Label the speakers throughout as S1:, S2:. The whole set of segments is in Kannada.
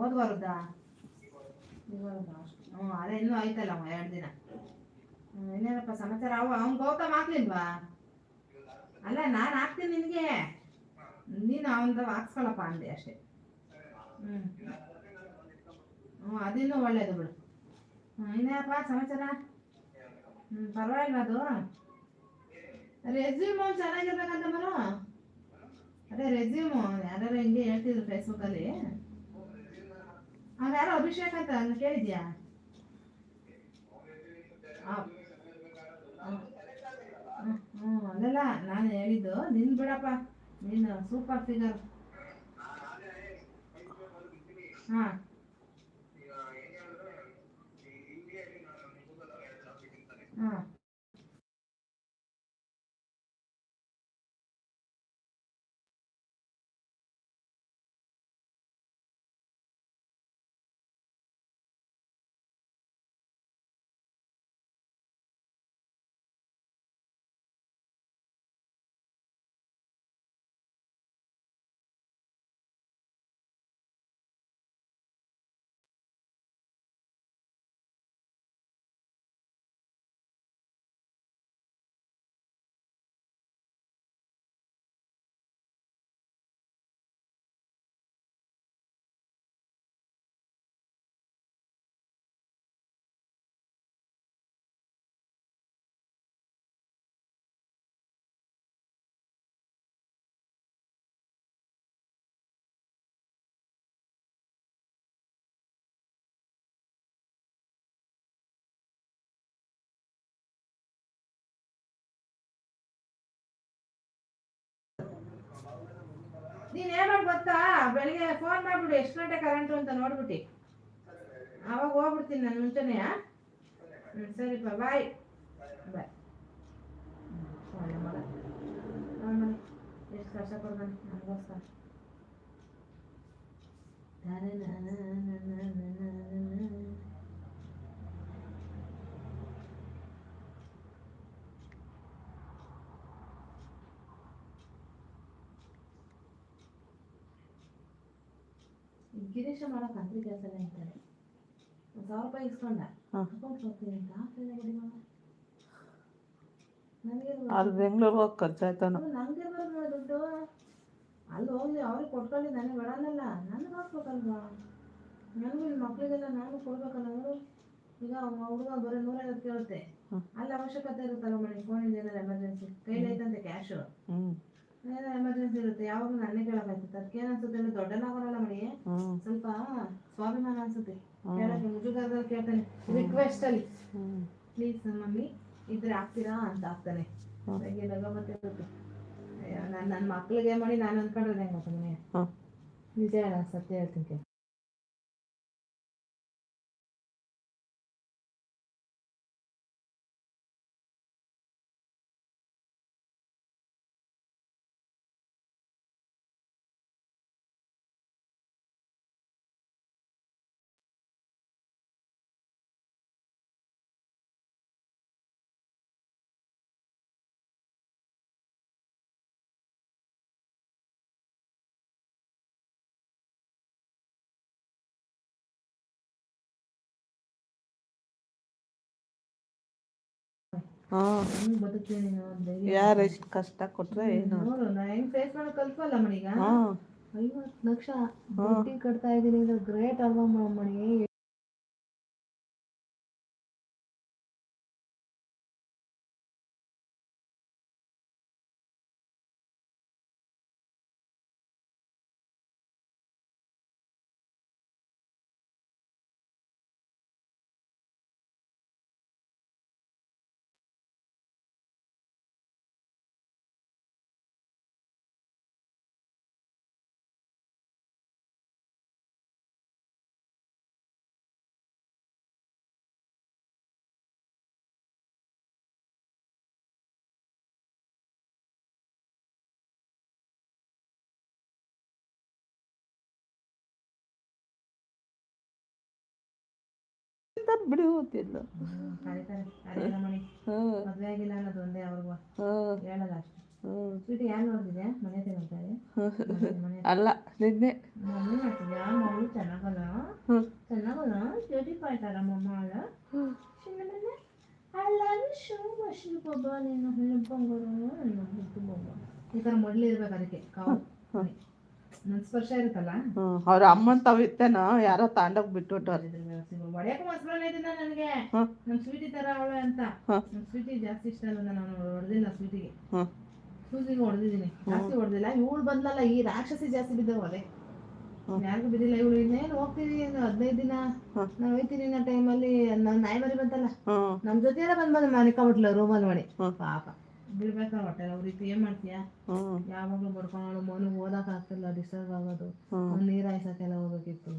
S1: ಹೋದ್ ವಾರದ ಹ್ಞೂ, ಅದೇ ಇನ್ನೂ ಆಯ್ತಲ್ಲ ಅವ ಎರಡು ದಿನ. ಇನ್ನೇನಪ್ಪ ಸಮಾಚಾರ? ಅವ, ಅವ್ನು ಗೌತಮ್ ಹಾಕ್ಲಿಲ್ವಾ? ಅಲ್ಲ, ನಾನು ಹಾಕ್ತೀನಿ ನಿನಗೆ. ನೀನು ಅವನದು ಹಾಕ್ಸ್ಕೊಳಪ್ಪ ಅಂದೆ ಅಷ್ಟೇ. ಹ್ಞೂ. ಹ್ಞೂ, ಅದಿನ್ನೂ ಒಳ್ಳೇದು ಬಿಡು. ಹ್ಞೂ, ಇನ್ನೇನಪ್ಪ ಸಮಾಚಾರ? ಹ್ಞೂ ಪರವಾಗಿಲ್ವಾ ಅದು. ರೆಸ್ಯೂಮು ಚೆನ್ನಾಗಿರ್ಬೇಕಂತ ಮನು. ಅದೇ ರೆಸ್ಯೂಮು ಯಾರು ಹಿಂಗೆ ಹೇಳ್ತಿದ್ರು ಫೇಸ್ಬುಕ್ಕಲ್ಲಿ ಅವ್ನು ಯಾರೋ ಅಭಿಷೇಕ್ ಅಂತ ನಾನು ಕೇಳಿದ್ಯಾ? ಹ್ಞೂ ಅಲ್ಲಲ್ಲ ನಾನು ಹೇಳಿದ್ದು. ನಿನ್ ಬಿಡಪ್ಪ ನೀನು ಸೂಪರ್ ಫಿಗರ್ ಹಾಂ. ಹಾಂ. ನೀನ್ ಏನ್ ಮಾಡ್ ಗೊತ್ತಾ? ಬೆಳಿಗ್ಗೆ ಫೋನ್ ಮಾಡ್ಬಿಡು, ಎಷ್ಟು ಗಂಟೆ ಕರೆಂಟು ಅಂತ ನೋಡ್ಬಿಟ್ಟು ಅವಾಗ ಹೋಗ್ಬಿಡ್ತೀನಿ ನಾನು ಮುಂಚೆನೆ ಹ್ಞೂ ಸರಿಪ್ಪ ಬಾಯ್. ಬಾಯ್. ಎಷ್ಟು ಕಷ್ಟ ಕೊಡ್ತಾನೆ ನನಗೋಸ್ಕರ. ಗಿರೀಶ ಮಾಡೋ ಕಂತ್ರಿ ಕೆಲಸ ಎಲ್ಲ ಇರ್ತಾರೆ ಒಂದು ಸಾವಿರ ರೂಪಾಯಿ ಇಸ್ಕೊಂಡ. ಅಕೌಂಟ್ ಹೋಗ್ತೀನಿ ಅಂತ ಹಾಕ್ಲಿಲ್ಲ ಬಿಡಿ ಮಾಡ. ನನಗೆ
S2: ಹೋಗಿ ಖರ್ಚಾಯ್ತಾನು.
S1: ನನಗೆ ಬರೋದು ದುಡ್ಡು. ಅಲ್ಲಿ ಹೋಗ್ಲಿ ಅವ್ರಿಗೆ ಕೊಟ್ಕೊಳ್ಳಿ ನನಗೆ ಬೇಡನಲ್ಲ ನನಗೆ ಹಾಕ್ಬೇಕಲ್ವಾ? ನನಗೂ ಇಲ್ಲಿ ಮಕ್ಕಳಿಗೆಲ್ಲ ನಾನು ಕೊಡ್ಬೇಕಲ್ಲ ಅವರು ಈಗ ಹುಡುಗ ಬರೀ ನೂರೈವತ್ತು ಕೇಳುತ್ತೆ. ಅಲ್ಲಿ ಅವಶ್ಯಕತೆ ಇರುತ್ತಲ್ಲ ಮೇಡಮ್ ಫೋನ್ ಏನಾರು ಎಮರ್ಜೆನ್ಸಿ ಕೈಲಿ ಐತಂತೆ ಕ್ಯಾಶು ಏನೋ ಎಮರ್ಜೆನ್ಸಿ ಇರುತ್ತೆ ಯಾವಾಗ ನನ್ನೇ ಕೇಳೋಕ್ಕಾಯ್ತದೆ ಅದಕ್ಕೆ ಅನ್ಸುತ್ತೆ ಅಂದ್ರೆ ದೊಡ್ಡನಾಗಲ್ಲ ಮಡಿ ಸ್ವಲ್ಪ ಸ್ವಾಭಿಮಾನ ಅನ್ಸುತ್ತೆ. ಕೇಳಕ್ಕೆ ಮುಜುಗರದಲ್ಲಿ ಕೇಳ್ತಾನೆ ರಿಕ್ವೆಸ್ಟ್ ಅಲ್ಲಿ. ಪ್ಲೀಸ್ ಮಮ್ಮಿ ಇದ್ರೆ ಆಗ್ತೀರಾ? ಅಂತ ಆಗ್ತಾನೆ.
S2: ಹ್ಮ್.
S1: ಲಗ ಅಯ್ಯೋ ನಾನು ನನ್ನ ಮಕ್ಳಿಗೆ ಮಾಡಿ ನಾನು ಅನ್ಕೊಂಡ್ರೆ ಹೆಂಗೆ ಮನೆ. ನಿಜ ಸತ್ಯ ಹೇಳ್ತೀನಿ
S2: ಯಾರು ಎಷ್ಟು ಕಷ್ಟ ಕೊಟ್ರೆ ಏನು?
S1: ಫೇಸ್ ಮಣೀಗ ಐವತ್ತು ಲಕ್ಷ ಬಡ್ಡಿ ಕಟ್ತಾ ಇದ್ದೀನಿ ಅಂದ್ರೆ ಗ್ರೇಟ್ ಅಲ್ವಾ ಮಣಿ ಹೆಣ್ಣು ಬಿಡಿ ಹೋಗ್ತಿದ್ಲು ಮುದ್ದು ಅಲ್ಲ ಈ ಮೊಡ್ಲಿ ಇರ್ಬೇಕು ಅದಕ್ಕೆ ಕಾವು. ನನ್ನ ಸ್ಪರ್ಶ ಇರುತ್ತಲ್ಲ?
S2: ಅವ್ರ ಅಮ್ಮನ್ ತಾವಿತ್ತೇನ ಯಾರೋ ತಾಂಡಕ್ ಬಿಟ್ಬಿಟ್ಟವ್ರೆ.
S1: ಹೊಡೆಯಕ್ಕೆ ಮೊಸರನ್ನ ಇದನ್ನ ನನಗೆ. ನಮ್ ಸ್ವೀಟಿ ತರ ಅವಳೆ ಅಂತ. ನಮ್ ಸ್ವೀಟಿ ಜಾಸ್ತಿ ಇಷ್ಟ ಅಲ್ಲ ನಾನು ಹೊಡೆದಿಲ್ಲ ಸ್ವೀಟಿಗೆ ಸೂಜಿಗೆ ಹೊಡೆದಿದ್ದೀನಿ. ಜಾಸ್ತಿ ಹೊಡೆದಿಲ್ಲ. ಇವಳು ಬಂದಲ್ಲ ಈ ರಾಕ್ಷಸಿ ಜಾಸ್ತಿ ಬಿದ್ದವು ಅದೇ. ಯಾರಿಗೂ ಬಿದ್ದಿಲ್ಲ. ಇವಳು ಇನ್ನೇನು ಹೋಗ್ತೀವಿ ಹದಿನೈದು ದಿನ.
S2: ನಾವ್
S1: ನಾನು ಹೋಯ್ತೀನಿ ಅನ್ನೋ ಟೈಮಲ್ಲಿ ನನ್ನ ನಾಯಿ ಮರಿ ಬಂತಲ್ಲ ನಮ್ ಜೊತೆ ಬಂದ್ ಬಂದ್ ಮನಿಕೊಂಬಿಟ್ಲ ರೂಮಲ್ಲಿ ಮಾಡಿ. ಪಾಪ. ಬಿಡ್ಬೇಕ ಹೊಟ್ಟೆ ಅವ್ರ ರೀತಿ ಏನ್ ಮಾಡ್ತೀಯಾ? ಯಾವಾಗ್ಲೂ ಬರ್ಕೊಂಡು ಮನು ಓದಕ್ ಆಗ್ತಿಲ್ಲ ಡಿಸ್ಟರ್ಬ್ ಆಗೋದು. ಅವ್ನ್ ನೀರ್ ಹಾಯ್ಸಕ್ಕೆಲ್ಲ ಹೋಗ್ಬೇಕಿತ್ತು.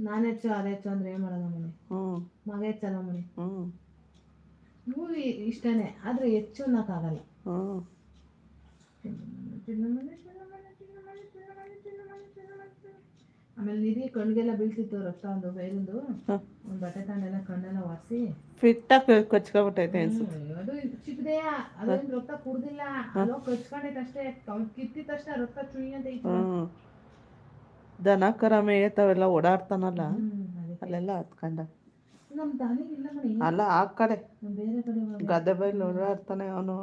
S1: ನಾನ್ ಹೆಚ್ಚು ಅದ ಹೆಚ್ಚು ಅಂದ್ರೆ ಏನ್ ಮಾಡೋದು ಮನೆ? ಮಗ ಹೆಚ್ಚಲ್ಲ ಮನೆ. ಮೂವಿ ಇಷ್ಟನೇ ಆದ್ರೆ ಹೆಚ್ಚು ಅನ್ನಕ್ಕಾಗಲ್ಲ. ಆಮೇಲೆ ನಿಧಿ ಕಣ್ಗೆಲ್ಲ ಬೀಳ್ತಿತ್ತು ರಕ್ತ ಒಂದು ಬೈರಿಂದು. ಒಂದು ಬಟ್ಟೆ ತಗೊಂಡೆಲ್ಲ ಕಣ್ಣೆಲ್ಲ ಒರೆಸಿ.
S2: ಆಗಿ ಕಚ್ಕೊಬಿಟ್ಟೈತೆ ಅನ್ಸುತ್ತೆ.
S1: ಅದು ಚಿಕ್ಕದೇ ಅದೇನ್ ರಕ್ತ ಕುಡ್ದಿಲ್ಲ. ಅಲ್ಲೋ ಕಚ್ಕೊಂಡೈತೆ ಅಷ್ಟೇ. ಕಿತ್ತಿದ ತಕ್ಷಣ ರಕ್ತ ಚುಯಿ ಅಂತ
S2: ದನ ಕರ ಮೇಯ್ತಾವೆಲ್ಲ ಓಡಾಡ್ತಾನಲ್ಲ? ಅಲ್ಲೆಲ್ಲ ಹತ್ಕೊಂಡ. ಅಲ್ಲ ಆ ಕಡೆ.
S1: ಬೇರೆ ಕಡೆ ಹೋಗಲ್ಲ
S2: ಗದ್ದೆ ಬೈಲಿ ಓಡಾಡ್ತಾನೆ ಅವನು.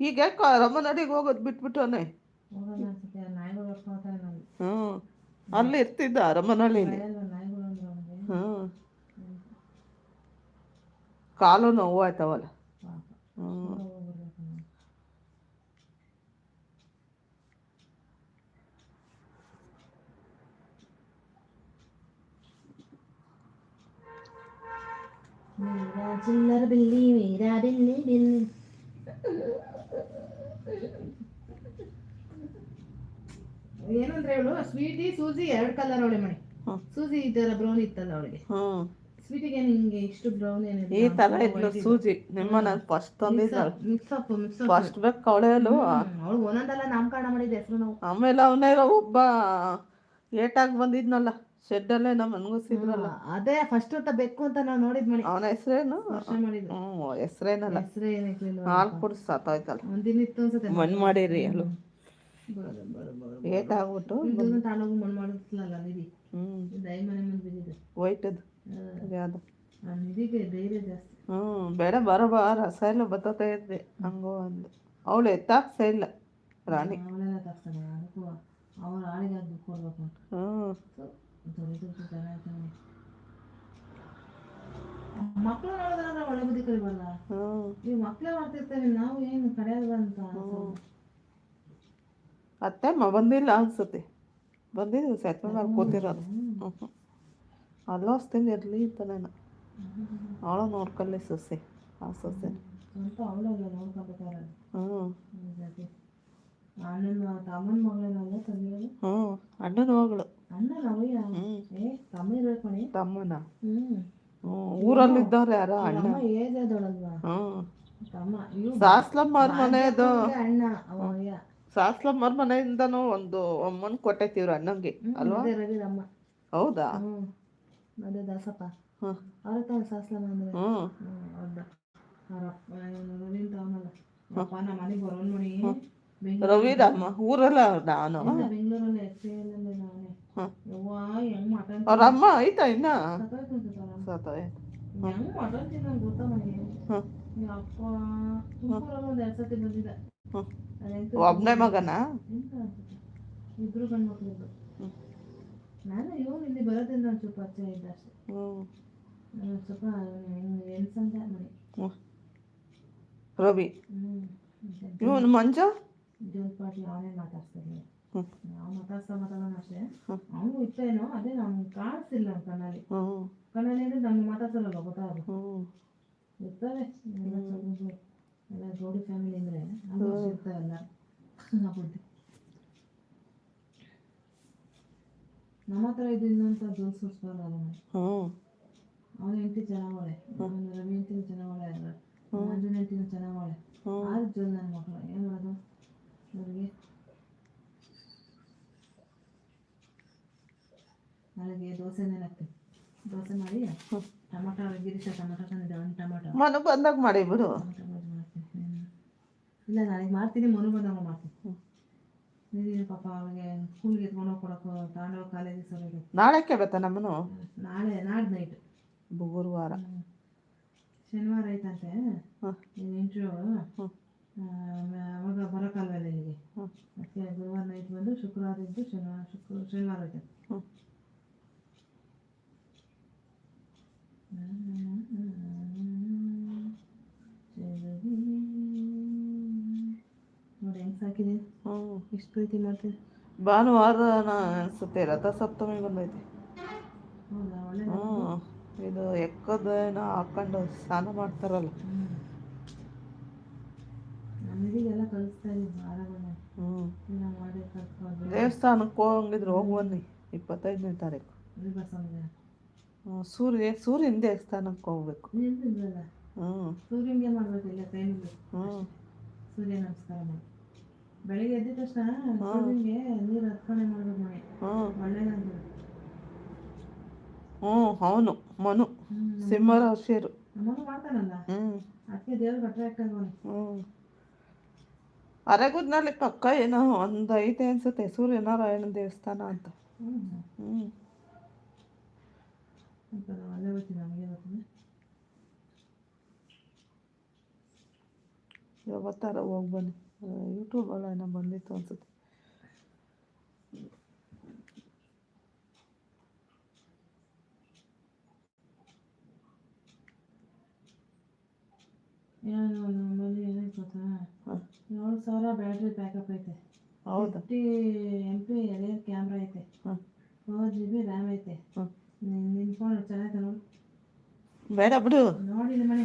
S2: ಈಗ ಯಾಕೋ ರಮನಡಿಗೆ ಹೋಗೋದು ಬಿಟ್ಬಿಟ್ಟು
S1: ಅವನೇ ಅನ್ಸುತ್ತೆ. ಆ ನಾಯಿಗಳು ಹೊಡ್ಕೊಳ್ತಾರೆ ನಾನು
S2: ಹ್ಮ್ ಅಲ್ಲಿ ಇರ್ತಿದ್ದ ಅರಮನಹಳ್ಳಿಲಿ
S1: ಭಯ ಅಲ್ವಾ ನಾಯಿಗಳು ಅಂದ್ರೆ ಅವ್ನಿಗೆ
S2: ಹ್ಮ್ ಕಾಲು ನೋವು ಆಯ್ತವಲ್ಲ
S1: ಪಾಪ
S2: ಹ್ಮ್.
S1: ದೂರ ಹೋಗ್ಬಿಡ್ಬೇಕು ನಾನು. ಮೀರಾ ಏನಂದ್ರೆ ಅವಳು ಸ್ವೀಟಿ ಸೂಜಿ ಎರಡ್ ಕಲರ್ ಅವಳೆ ಮಣಿ.
S2: ಹ್ಮ್.
S1: ಸೂಜಿ ಈ ತರ ಬ್ರೌನ್ ಇತ್ತಲ್ಲ ಅವಳಿಗೆ.
S2: ಹ್ಮ್
S1: ಸ್ವೀಟಿಗೆ ನಿಂಗೆ ಇಷ್ಟು ಬ್ರೌನ್
S2: ಈ ತರ ಇದ್ಲು ಸೂಜಿ. ನಿಮ್ಮ ನಾನು first ತಂದಿದ್ದಲ್ಲ
S1: mix up mix up
S2: first ಬೇಕು ಕವಳೆಯಲು
S1: ಅವಳು ಒಂದೊಂದಲ್ಲ ನಾಮಕರಣ ಮಾಡಿದ ಹೆಸರು ನಾವು.
S2: ಆಮೇಲೆ ಅವನೇ ಒಬ್ಬ ಏಟಾಗಿ ಬಂದಿದ್ನಲ್ಲ ಶೆಡ್ಡಲ್ಲೇ ನಮ್ಮ ಅನ್ಗುಸಿದ್ರಲ್ಲ
S1: ಅದೇ ಫಸ್ಟ್ ಅಂತ ಬೇಕು ಅಂತ ನಾವು ನೋಡಿದ್ ಮಣಿ.
S2: ಅವನ ಹೆಸರೇನು?
S1: ವರ್ಷ ಮಾಡಿದ್ರು
S2: ಹ್ಮ್ ಹೆಸ್ರೇನಲ್ಲ.
S1: ಹೆಸರೇ ಏನಕ್ಲಿಲ್ಲ
S2: ಹಾಲು ಕುಡಿಸ್ ಸಾತಾಯ್ತಲ್ಲ
S1: ಒಂದಿನ ಇತ್ತು ಅನ್ಸುತ್ತೆ.
S2: ಮಣ್ ಮಾಡಿರಿ ಅಲ್ಲೂ ಏಟಾಗ್ಬಿಟ್ಟು
S1: ತಾಂಡೋಗಿ ಮಣ್ಣು ಮಾಡಿಸ್ಲಲ್ಲ ನಿಧಿ ದೈ ಮನೆ ಮುಂದೆ ಬಿದ್ದಿದೆ
S2: ವೈಟದು ಅದು
S1: ಆ ನಿಧಿಗೆ ಧೈರ್ಯ ಜಾಸ್ತಿ
S2: ಹ್ಮ್ ಬೇಡ ಬರೋ ಬಾ ರಸ ಎಲ್ಲ ಬತ್ತೋತಾ ಇದ್ದೆ ಹಂಗೋ ಅಂದು ಅವಳು ಎತ್ತಾಕ್ಸ ಇಲ್ಲ ರಾಣಿ
S1: ಅವಳೆಲ್ಲ ತರ್ತಾನೆ ಅದಕ್ಕೂ ಅವ್ರ ಆಳಿಗೆ ಅದು ಕೊಡ್ಬೇಕು ಆಯ್ತಾನೆ ಮಕ್ಕಳು ನೋಡಿದ್ರೆ ಒಳ್ಳೆ
S2: ಹ್ಮ್
S1: ನೀವು ಮಕ್ಕಳೇ ಮಾಡ್ತಿರ್ತೇವೆ ನಾವು ಏನು ಕಡೆಯಲ್ವ ಅಂತ
S2: ಅತ್ತೆ ಮ ಬಂದಿಲ್ಲ ಅನ್ಸುತ್ತೆ ಬಂದಿದ್ದು ಸೆಟ್ಲ್ ಮಾಡಿ ಕೂತಿರೋದು ಹ್ಮ್ ಹ್ಮ್ ಅಲ್ಲೋಸ್ತೀನಿ ಇರಲಿ ಅಂತ ನಾನು ಅವಳು ನೋಡ್ಕೊಳ್ಳಿ ಸೊಸೆ ಆ ಸೊಸೆ
S1: ಸ್ವಂತ ಅವಳಲ್ಲ ನೋಡ್ಕೊಬೇಕಾರೆ
S2: ಹ್ಞೂ
S1: ಅಣ್ಣನ ತಮ್ಮನ ಮಗಳೇನಲ್ಲ ತಂಗಿಯೋದು
S2: ಹ್ಞೂ ಅಣ್ಣನ ಮಗಳು
S1: ಅಣ್ಣ ನಾವಯ್ಯ
S2: ಹ್ಞೂ
S1: ಏ ತಮ್ಮ ಇರ್ಬೇಕು ಕಣೆ
S2: ತಮ್ಮನ
S1: ಹ್ಮ್
S2: ಹ್ಞೂ ಊರಲ್ಲಿದ್ದವ್ರು ಯಾರೋ
S1: ಅವ್ರ
S2: ಅಣ್ಣ
S1: ಅಮ್ಮ ಏಜ್ ಆದವಳಲ್ವಾ
S2: ಹ್ಞೂ
S1: ತಮ್ಮ ಇವ್
S2: ಸಾಸ್ಲಮ್ಮರ ಮನೆದು
S1: ಅಣ್ಣ ಅವಯ್ಯ
S2: ಸಾಸ್ಲಮ್ಮರ ಮನೆಯಿಂದನೂ ಒಂದು ಅಮ್ಮನ ಕೊಟ್ಟೈತಿವ್ರು ಅಣ್ಣಂಗೆ ಅಲ್ವಾ? ಹೌದಾ?
S1: ಹ್ಮ್ ಅದೇ ದಾಸಪ್ಪ. ಅವ್ರ ಸಾಸ್ಲಮ್ಮ ಅಂದ್ರೆ. ಹ್ಮ್. ಅವ್ರ ಅಂತ ಅಪ್ಪ ನಮ್ಮ ಮನೆಗೆ ಬರೋನ್ ಮಣಿ ಬೆಂಗಳೂರು
S2: ರವಿರಮ್ಮ ಊರಲ್ಲ ನಾನು?
S1: ಬೆಂಗಳೂರಲ್ಲಿ ನಾನೇ.
S2: ಹ್ಮ್.
S1: ಯವ್ವ ಹೆಂಗ್ ಮಟನ್
S2: ಅವ್ರ ಅಮ್ಮ ಐತಾ ಇನ್ನ?
S1: ಅವ್ರ.
S2: ಸತ್ತೋಯ್ತು
S1: ಹೆಂಗ್ ಮಟನ್ ಗೊತ್ತಾ ಮನೆ ಅಪ್ಪ ತುಮಕೂರಲ್ಲಿ ಒಂದ್ ಎರಡ್ ಸತಿ ಬಂದಿದ್ದ.
S2: ಒಬ್ಬನೇ ಮಗನಾ?
S1: ಇಬ್ರು ಗಂಡು ಮಕ್ಳಿದ್ದು ನಾನು ಇವನು ಇಲ್ಲಿ ಬರೋದ್ರಿಂದ ಒಂದ್ ಸ್ವಲ್ಪ ಪರಿಚಯ ಇದ್ದ ಅಷ್ಟೇ. ನಾನು ಸ್ವಲ್ಪ ಎನ್ಸಂತ ಮನೆ.
S2: ರವಿ ಇವನು ಮಂಜ?
S1: ಜೋಲ್ ಪಾಟೀಲ್ ಅವನೇ ಮಾತಾಡ್ಸ್ತಾನೆ
S2: ಹ್ಞೂ
S1: ನಾವು ಮಾತಾಡ್ಸ್ತಾ ಮಾತಾಡೋಣ ಅಷ್ಟೇ. ಅವನು ಇತ್ತೇನೋ ಅದೇ ನಮ್ಗೆ ಕಾಣಿಸ್ತಿಲ್ಲ ಅವ್ನ ಕಣ್ಣಲ್ಲಿ. ಕಣ್ಣಲ್ಲಿ ಅಂದ್ರೆ ನಮ್ಗೆ ಮಾತಾಡ್ಸಲ್ಲ
S2: ಗೊತ್ತಾಗ
S1: ಇರ್ತಾರೆ ಎಲ್ಲ ಜೋಡಿ ಫ್ಯಾಮಿಲಿ ಅಂದ್ರೆ ಇರ್ತಾವೆಲ್ಲ ಬುದ್ಧಿ ನಮ್ಮ ಹತ್ರ ಇದು ಇನ್ನೊಂಥ ಜೋಲ್ ಸುಡ್ಸ್ಬಾರ್ದು ಅವನು
S2: ಹ್ಞೂ
S1: ಅವನ ಹೆಂಡತಿ ಚೆನ್ನಾಗವಳೆ ಅವನ ರವಿ ಹೆಂಡತಿನೂ ಚೆನ್ನಾಗವಳೆ ಮಂಜುನ ಹೆಂಡತಿನೂ ಚೆನ್ನಾಗವಳೆ
S2: ಹ್ಞೂ
S1: ಆರು ಜೋಲ್ ನನ್ನ ಮಕ್ಕಳು. ಏನು ಮಾಡೋದು ಅವ್ರಿಗೆ. ನಾಳೆಗೆ ದೋಸೆನೇ ಹಾಕ್ತೀನಿ ದೋಸೆ ಮಾಡಿ ಟೊಮಟೊ ಗಿರೀಶ ಟೊಮಟೊ ತಂದಿದ್ದೆ ಒಂದು ಟೊಮಟೊ.
S2: ಮನು ಬಂದಾಗ ಮಾಡಿ ಬಿಡು.
S1: ಇಲ್ಲ ನಾಳೆಗೆ ಮಾಡ್ತೀನಿ ಮನು ಬಂದಾಗ ಮಾಡ್ತೀನಿ. ನೀನು ಪಾಪ ಅವಳಿಗೆ ಸ್ಕೂಲ್ಗೆ ಎತ್ಕೊಂಡು ಹೋಗಿ ಕೊಡೋಕೆ ತಗೊಂಡೋಗಿ ಕಾಲೇಜಿಗೆ ಸರೋದು
S2: ನಾಳೆಕ್ಕೆ ಬತ್ತಾ ನಮ್ಮನು
S1: ನಾಳೆ ನಾಳೆ ನೈಟ್
S2: ಗುರುವಾರ.
S1: ಶನಿವಾರ ಐತಂತೆ.
S2: ಹ್ಞೂ
S1: ಅವಾಗ ಬರೋಕ್ಕಲ್ವಲ್ಲ ಇಲ್ಲಿಗೆ? ಅದಕ್ಕೆ ಗುರುವಾರ ನೈಟ್ ಬಂದು ಶುಕ್ರವಾರ ಇದ್ದು ಶನಿವಾರ ಶುಕ್ರ ಶನಿವಾರ ಹೋಯ್ತು
S2: ಹ್ಞೂ
S1: ನೋಡಿ
S2: ಹ್ಞೂ
S1: ಇಷ್ಟು ಪ್ರೀತಿ ಮಾಡ್ತೀನಿ
S2: ಭಾನುವಾರ ಅನಿಸುತ್ತೆ, ರಥಸಪ್ತಮಿ ಬಂದೈತೆ. ಹ್ಞೂ ಇದು ಎಕ್ಕದೇನ ಹಾಕೊಂಡು ಸ್ನಾನ ಮಾಡ್ತಾರಲ್ಲ.
S1: ನಮ್ಮದಿಗೆಲ್ಲ ಕಳಿಸ್ತಾ ಇದೀವಿ ವಾರಗಳನ್ನ
S2: ಹ್ಞೂ ದೇವಸ್ಥಾನಕ್ಕೆ ಹೋಗಂಗಿದ್ರೆ ಹೋಗಿ ಬನ್ನಿ, ಇಪ್ಪತ್ತೈದನೇ ತಾರೀಕು. ಸೂರ್ಯ ಸೂರ್ಯನ ದೇವಸ್ಥಾನಕ್ಕೆ ಹೋಗ್ಬೇಕು. ಹ್ಞೂ
S1: ಸೂರ್ಯನಿಗೆ
S2: ಹ್ಞೂ
S1: ಸೂರ್ಯ ನಮಸ್ಕಾರ ಮಾಡಿ. ಬೆಳಿಗ್ಗೆ ಎದ್ದ ತಕ್ಷಣ ಸೂರ್ಯನಿಗೆ ನೀರು ಅರ್ಪಣೆ ಮಾಡಬೇಕು ಹ್ಮ್.
S2: ಹ್ಞೂ
S1: ಒಳ್ಳೇದಂತ
S2: ಹ್ಞೂ ಅವನು ಮನು ಸಿಂಹರಾಶಿಯರು
S1: ನಮ್ಮನ್ನು ಮಾಡ್ತಾನಲ್ಲ?
S2: ಹ್ಞೂ
S1: ಅದಕ್ಕೆ ದೇವ್ರಿಗೆ ಅಟ್ರಾಕ್ಟ್ ಆಗೋನು
S2: ಹ್ಞೂ ಅರೆಗುದ್ನಲ್ಲಿ ಪಕ್ಕ ಏನೋ ಒಂದು ಐತೆ ಅನ್ಸುತ್ತೆ ಸೂರ್ಯನಾರಾಯಣ ದೇವಸ್ಥಾನ ಅಂತ.
S1: ಹ್ಞೂ
S2: ಹ್ಞೂ
S1: ಅಂತ ನಾವು ಅಲ್ಲೇ ಹೋಗ್ತೀವಿ ನಮಗೆ ಗೊತ್ತಿದೆ
S2: ಯಾವತ್ತಾರ ಹೋಗಿ ಬನ್ನಿ ಯೂಟ್ಯೂಬಲ್ಲ ಏನೋ ಬಂದಿತ್ತು ಅನ್ಸುತ್ತೆ.
S1: ಏನು ನಮ್ಮಲ್ಲಿ ಏನಾಯ್ತು ಗೊತ್ತಾ? ಏಳು ಸಾವಿರ ಬ್ಯಾಟ್ರಿ ಬ್ಯಾಕಪ್ ಐತೆ.
S2: ಹೌದು?
S1: Fifty M P rear camera ಐತೆ. ಫೋರ್ ಜಿ ಬಿ ರ್ಯಾಮ್ ಐತೆ.
S2: ಹಾಂ
S1: ನಿನ್ ನಿನ್ ಫೋನ್ ಚೆನ್ನಾಗೈತೆ ನೋಡಿ
S2: ಬೇಡ ಬಿಡು
S1: ನೋಡಿ ಮನೆ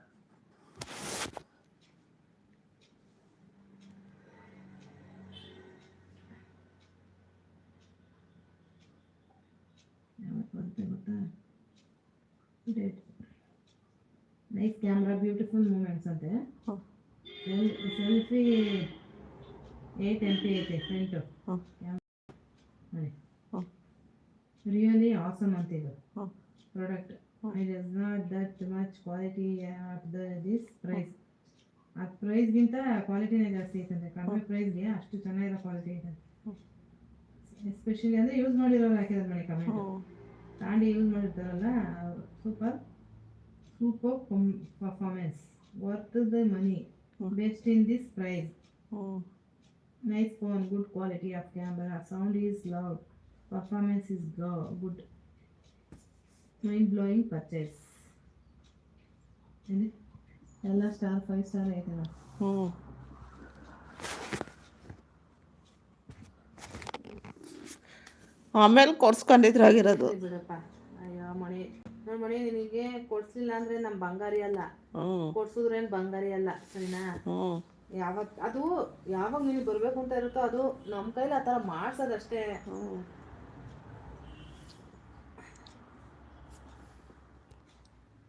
S1: ಡೇಟ್ ನೈಸ್ ಕ್ಯಾಮ್ರಾ ಬ್ಯೂಟಿಫುಲ್ ಮೂಮೆಂಟ್ಸ್ ಅಂತೆ ಸೆಲ್ಫಿ ಏಟ್ ಎಂ ಪಿ ಐತೆ ಫ್ರಂಟು ನೋಡಿ ರಿಯಲಿ ಆಸಮ್ ಅಂತ ಇದು. Product
S2: I
S1: it is not that much quality of the this price ಆ ಪ್ರೈಸ್ಗಿಂತ ಕ್ವಾಲಿಟಿನೇ ಜಾಸ್ತಿ ಐತಂತೆ ಕಡಿಮೆ ಪ್ರೈಸ್ಗೆ ಅಷ್ಟು ಚೆನ್ನಾಗಿರೋ ಕ್ವಾಲಿಟಿ ಐತೆ. ಎಸ್ಪೆಷಲಿ ಅಂದರೆ ಯೂಸ್ ಮಾಡಿರೋರು ಹಾಕಿದ್ರೆ ನೋಡಿ ಕಮೆಂಟ್ ತಾಂಡಿ ಯೂಸ್ ಮಾಡಿರ್ತಾರಲ್ಲ super super performance worth the money
S2: hmm.
S1: Best in this price
S2: ಹ್ಞೂ
S1: Nice phone, good quality of camera, sound is loud, performance is go- good. Mind blowing purchase. ಏನು? ಎಲ್ಲ ಸ್ಟಾರ್ ಫೈವ್ ಸ್ಟಾರ್ ಐತೆ ನೋಡಿ
S2: ಹ್ಞೂ ಆಮೇಲೆ ಕೊಡ್ಸ್ಕೊಂಡಿದ್ರಾಗಿರೋದು
S1: ಬಿಡಪ್ಪ ಅಯ್ಯೋ ಮಣಿ ನೋಡಿ ಮನೆ ನಿನಗೆ ಕೊಡ್ಸ್ಲಿಲ್ಲ ಅಂದ್ರೆ ನಮ್ ಬಂಗಾರಿ ಅಲ್ಲ. ಕೊಡ್ಸಿದ್ರೇನ್ ಬಂಗಾರಿ ಅಲ್ಲ ಸರಿನಾ?
S2: ಯಾವತ್
S1: ಯಾವಾಗ ಅದು ಯಾವಾಗ ನಿನಗೆ ಬರ್ಬೇಕು ಅಂತ ಇರುತ್ತೋ ಅದು ನಮ್ ಕೈಲಿ ಆತರ ಮಾಡ್ಸದಷ್ಟೇ.